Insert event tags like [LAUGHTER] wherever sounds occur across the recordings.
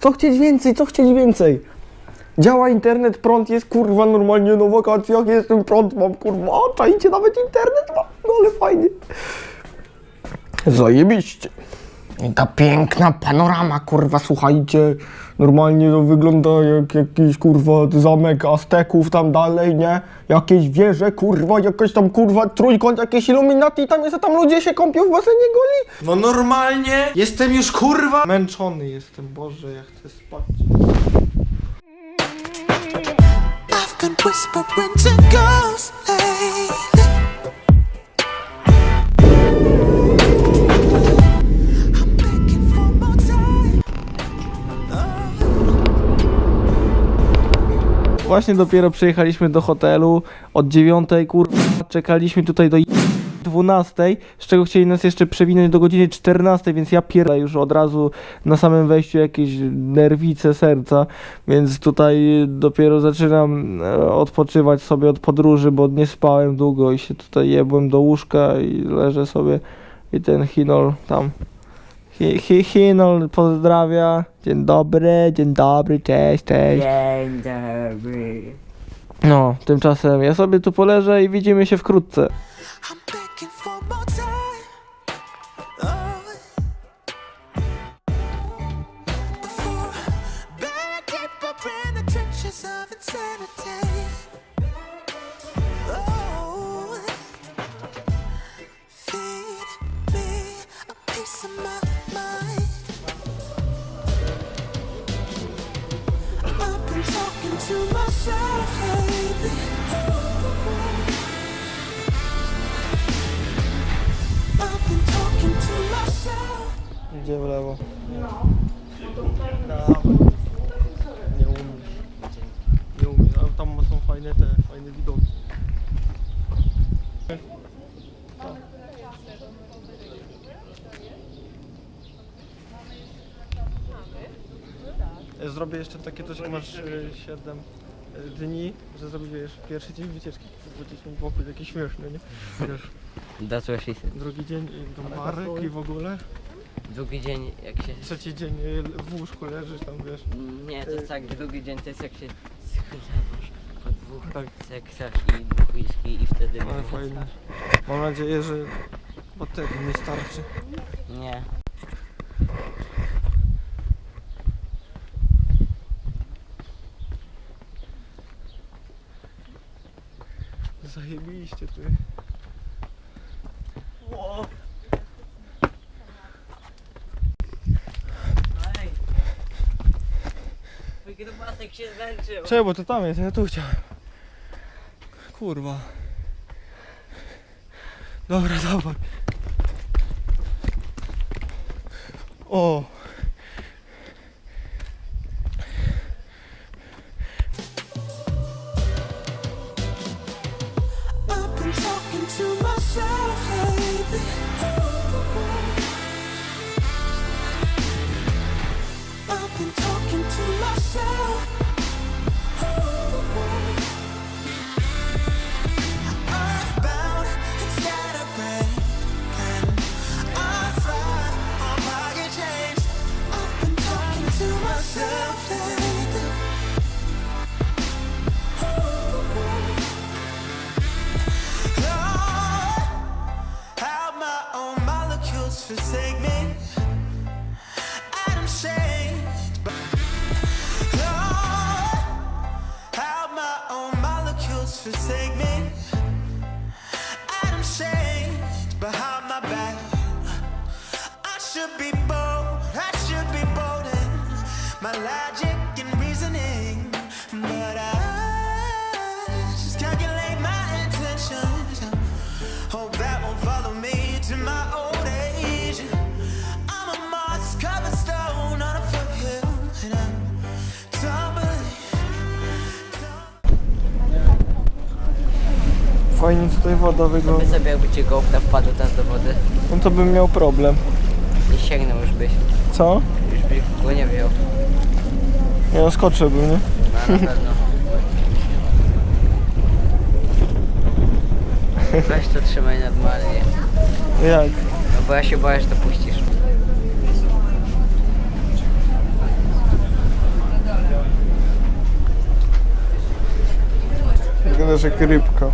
Co chcieć więcej, co chcieć więcej? Działa internet, prąd jest kurwa normalnie na wakacjach, jestem prąd, mam kurwa, a czajcie nawet internet mam, no ale fajnie. Zajebiście. I ta piękna panorama, kurwa, słuchajcie, normalnie to wygląda jak jakiś, kurwa, zamek Azteków tam dalej, nie? Jakieś wieże, kurwa, jakaś tam, kurwa, trójkąt, jakieś iluminaty i tam jest, a tam ludzie się kąpią w basenie goli. No normalnie, jestem już, kurwa, męczony jestem, Boże, ja chcę spać. I've been whispering to ghosts lately. Właśnie dopiero przyjechaliśmy do hotelu. Od 9, kurwa, czekaliśmy tutaj do 12, z czego chcieli nas jeszcze przewinąć do godziny 14, więc ja pierdolę już od razu na samym wejściu jakieś nerwice serca, więc tutaj dopiero zaczynam e, odpoczywać sobie od podróży, bo nie spałem długo i się tutaj jebłem do łóżka i leżę sobie i ten Hinol tam Hi, hi, Hinol pozdrawia. Dzień dobry, dzień dobry, cześć, cześć. Dzień dobry. No, tymczasem ja sobie tu poleżę i widzimy się wkrótce. I'm to myself lately. I've been talking to myself. Idzie w lewo. Nie umiem. Nie umiem, ale tam są fajne te, fajne widoki. Zrobię jeszcze takie coś, jak masz 7 dni, że zrobisz pierwszy dzień wycieczki. Będziesz mi wokół jakieś śmieszne, nie? Wiesz, That's what she said. drugi dzień y, do Marek i w ogóle. Drugi dzień jak się... Trzeci dzień y, w łóżku leżysz tam, wiesz. Nie, to jest tak, drugi dzień to jest jak się schlewasz po dwóch Tak. seksach i dwóch whisky i wtedy... Ale fajne. Mam nadzieję, że baterii nie starczy. Nie. Ej! Twój grubasek się zmęczył. Bo to tam jest, ja tu chciałem. Kurwa. Dobra, dawaj. O. should be bold. I should be bold in my logic and reasoning, but I just calculate my intentions. Hope that won't follow me to my old age. I'm a moss covered stone on a foothill, and I'm tumbling. Fajnie tutaj woda By wygląda. sobie jakby ci wpadł teraz do wody. No to bym miał problem sięgnął już byś. Co? Już byś go nie wziął. Ja skoczyłbym, nie? No, na pewno. Weź to trzymaj normalnie. Jak? No bo ja się boję, że to puścisz. Wyglądasz jak rybka.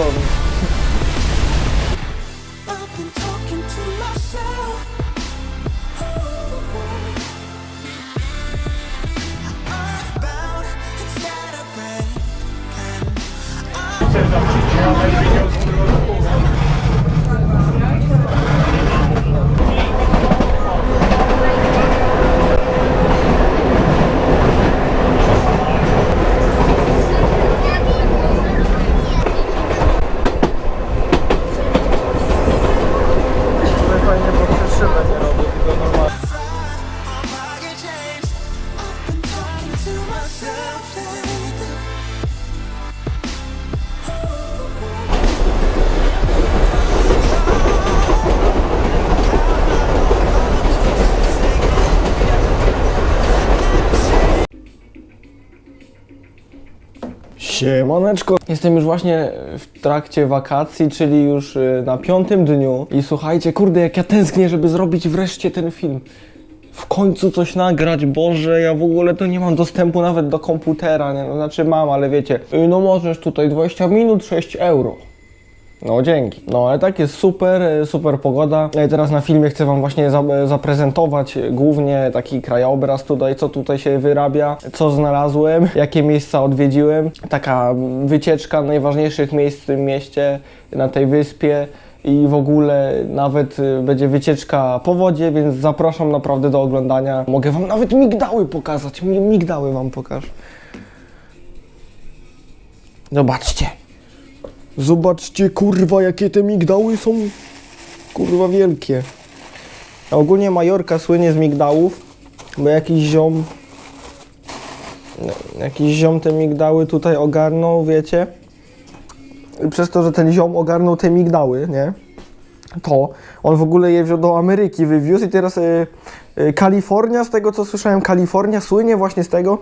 oğlum. Siemaneczko. Jestem już właśnie w trakcie wakacji, czyli już y, na piątym dniu. I słuchajcie, kurde, jak ja tęsknię, żeby zrobić wreszcie ten film. W końcu coś nagrać, Boże, ja w ogóle to nie mam dostępu nawet do komputera, nie? No, znaczy mam, ale wiecie, y, no możesz tutaj 20 minut, 6 euro. No dzięki. No ale tak jest super, e, super pogoda. E, Teraz na filmie chcę Wam właśnie e, zaprezentować głównie taki krajobraz tutaj, co tutaj się wyrabia, co znalazłem, [LAUGHS] jakie miejsca odwiedziłem. Taka wycieczka najważniejszych miejsc w tym mieście, na tej wyspie. I w ogóle nawet e, będzie wycieczka po wodzie, więc zapraszam naprawdę do oglądania. Mogę Wam nawet migdały pokazać. Mi- Migdały Wam pokażę. Zobaczcie. Zobaczcie, kurwa, jakie te migdały są, kurwa, wielkie. A ogólnie Majorka słynie z migdałów, bo jakiś ziom, jakiś ziom te migdały tutaj ogarnął, wiecie. I przez to, że ten ziom ogarnął te migdały, nie? To on w ogóle je wziął do Ameryki, wywiózł i teraz y, y, Kalifornia, z tego co słyszałem, Kalifornia słynie właśnie z tego,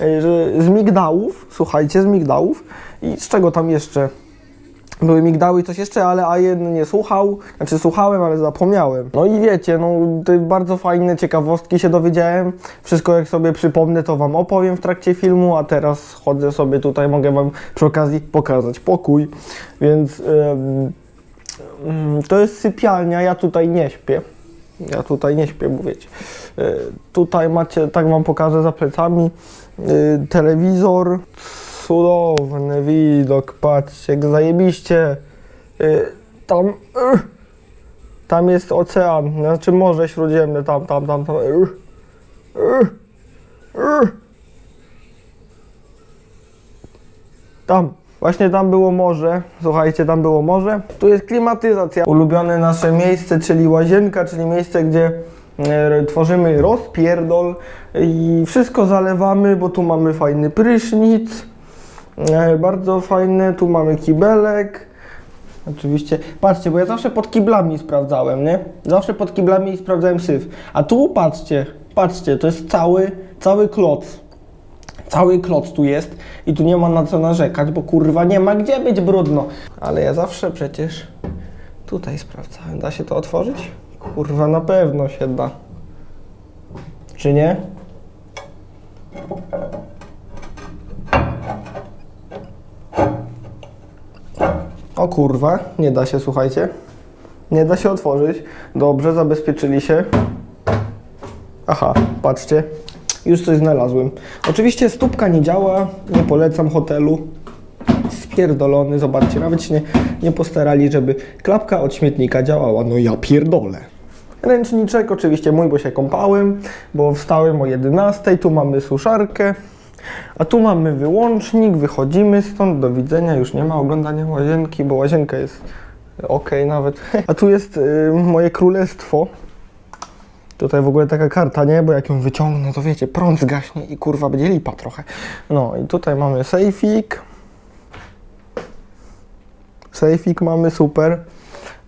y, z migdałów, słuchajcie, z migdałów i z czego tam jeszcze? Były migdały i coś jeszcze, ale A1 nie słuchał, znaczy słuchałem, ale zapomniałem. No i wiecie, no bardzo fajne ciekawostki się dowiedziałem. Wszystko jak sobie przypomnę, to wam opowiem w trakcie filmu, a teraz chodzę sobie tutaj, mogę wam przy okazji pokazać pokój. Więc mm, to jest sypialnia, ja tutaj nie śpię. Ja tutaj nie śpię, bo wiecie. E, Tutaj macie, tak wam pokażę za plecami, e, telewizor, cudowny widok, patrzcie, jak zajebiście. E, Tam, e, tam jest ocean, znaczy Morze Śródziemne, tam, tam, tam, tam. e. Tam, właśnie tam było morze. Słuchajcie, tam było morze. Tu jest klimatyzacja. Ulubione nasze miejsce, czyli łazienka, czyli miejsce, gdzie tworzymy rozpierdol i wszystko zalewamy, bo tu mamy fajny prysznic. E, bardzo fajny, tu mamy kibelek. Oczywiście, patrzcie, bo ja zawsze pod kiblami sprawdzałem, nie? Zawsze pod kiblami sprawdzałem syf. A tu patrzcie, patrzcie, to jest cały, cały kloc. Cały kloc tu jest i tu nie ma na co narzekać, bo kurwa nie ma gdzie być brudno. Ale ja zawsze przecież tutaj sprawdzałem. Da się to otworzyć? Kurwa, na pewno się da. Czy nie? O kurwa, nie da się, słuchajcie. Nie da się otworzyć. Dobrze, zabezpieczyli się. Aha, patrzcie. Już coś znalazłem. Oczywiście stópka nie działa, nie polecam hotelu. Spierdolony, zobaczcie, nawet się nie, nie postarali, żeby klapka od śmietnika działała. No ja pierdolę. Ręczniczek, oczywiście mój, bo się kąpałem, bo wstałem o 11, tu mamy suszarkę, a tu mamy wyłącznik, wychodzimy stąd, do widzenia, już nie ma oglądania łazienki, bo łazienka jest ok nawet. [LAUGHS] A tu jest y, moje królestwo. Tutaj w ogóle taka karta, nie? Bo jak ją wyciągnę, to wiecie, prąd zgaśnie i kurwa będzie lipa trochę. No i tutaj mamy sejfik. Sejfik mamy, super.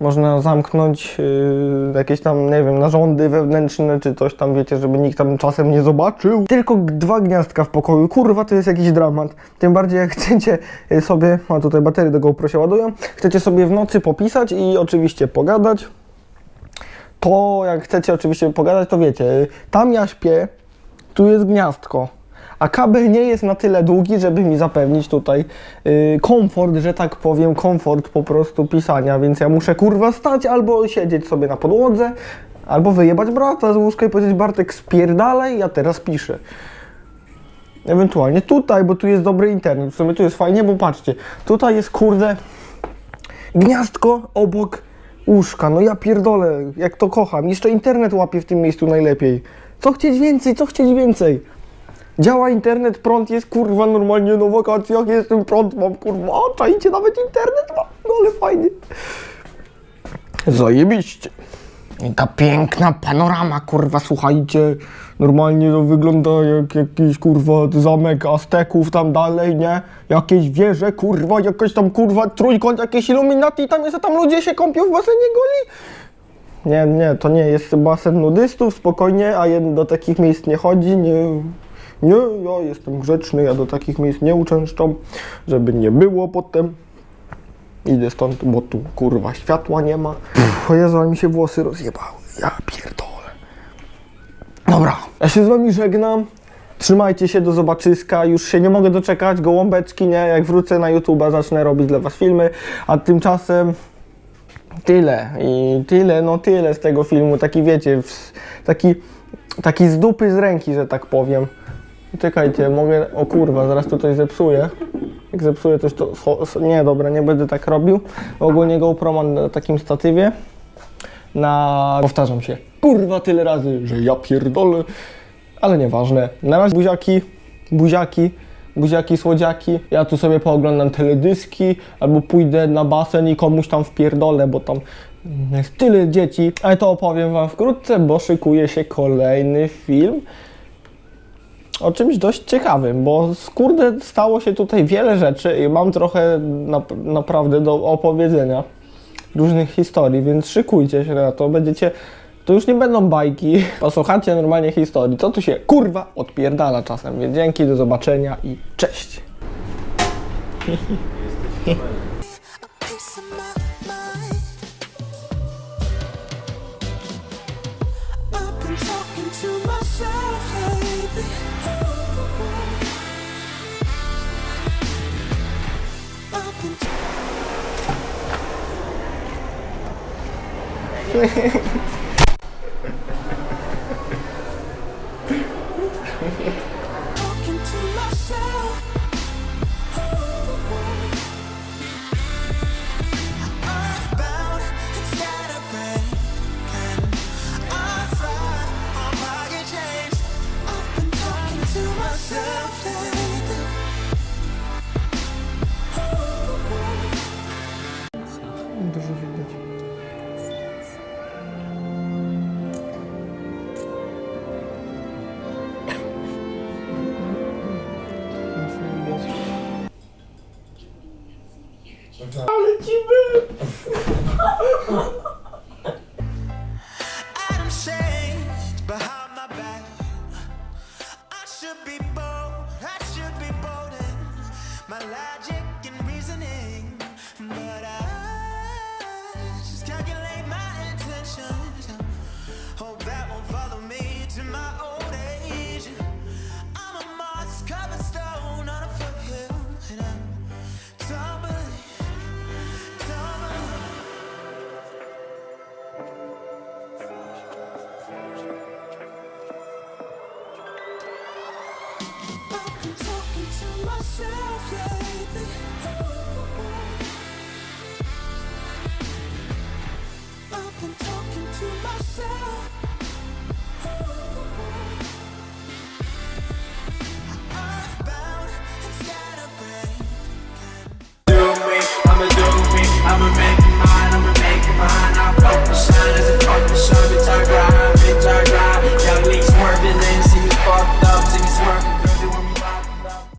Można zamknąć yy, jakieś tam, nie wiem, narządy wewnętrzne, czy coś tam, wiecie, żeby nikt tam czasem nie zobaczył. Tylko dwa gniazdka w pokoju, kurwa, to jest jakiś dramat. Tym bardziej jak [LAUGHS] chcecie y, sobie, a tutaj baterie do GoPro się ładują, chcecie sobie w nocy popisać i oczywiście pogadać, to jak chcecie oczywiście pogadać, to wiecie, y, tam ja śpię, tu jest gniazdko. A kabel nie jest na tyle długi, żeby mi zapewnić tutaj y, komfort, że tak powiem, komfort po prostu pisania, więc ja muszę kurwa stać albo siedzieć sobie na podłodze, albo wyjebać brata z łóżka i powiedzieć Bartek spierdalaj, ja teraz piszę. Ewentualnie tutaj, bo tu jest dobry internet, w sumie tu jest fajnie, bo patrzcie, tutaj jest kurde gniazdko obok łóżka, no ja pierdolę, jak to kocham, jeszcze internet łapie w tym miejscu najlepiej. Co chcieć więcej, co chcieć więcej? Działa internet, prąd jest kurwa normalnie na wakacjach, jestem prąd, mam kurwa, a czajcie nawet internet mam, no ale fajnie. Zajebiście. I ta piękna panorama, kurwa, słuchajcie, normalnie to wygląda jak jakiś, kurwa, zamek Azteków tam dalej, nie? Jakieś wieże, kurwa, jakaś tam, kurwa, trójkąt, jakieś iluminati, tam jest, a tam ludzie się kąpią w basenie goli. Nie, nie, to nie jest basen nudystów, spokojnie, a jeden do takich miejsc nie chodzi, nie, nie, ja jestem grzeczny, ja do takich miejsc nie uczęszczam, żeby nie było potem. Idę stąd, bo tu kurwa światła nie ma. O Jezu, mi się włosy rozjebały. Ja pierdolę. Dobra, ja się z wami żegnam. Trzymajcie się, do zobaczyska. Już się nie mogę doczekać. Gołąbeczki, nie? Jak wrócę na YouTube'a, zacznę robić dla was filmy. A tymczasem tyle. I tyle, no tyle z tego filmu. Taki wiecie, taki, taki z dupy z ręki, że tak powiem. Czekajcie, mogę. O kurwa, zaraz tutaj zepsuję. Jak zepsuję coś, to. Nie, dobra, nie będę tak robił. Ogólnie GoPro mam na takim statywie. Na. Powtarzam się. Kurwa, tyle razy, że ja pierdolę. Ale nieważne. Na razie buziaki, buziaki, buziaki, słodziaki. Ja tu sobie pooglądam teledyski, albo pójdę na basen i komuś tam wpierdolę, bo tam jest tyle dzieci. Ale to opowiem wam wkrótce, bo szykuje się kolejny film o czymś dość ciekawym, bo kurde stało się tutaj wiele rzeczy i mam trochę nap- naprawdę do opowiedzenia różnych historii, więc szykujcie się na to, będziecie, to już nie będą bajki, [LAUGHS] posłuchacie normalnie historii, co tu się kurwa odpierdala czasem, więc dzięki, do zobaczenia i cześć! [LAUGHS] peace thing. [LAUGHS]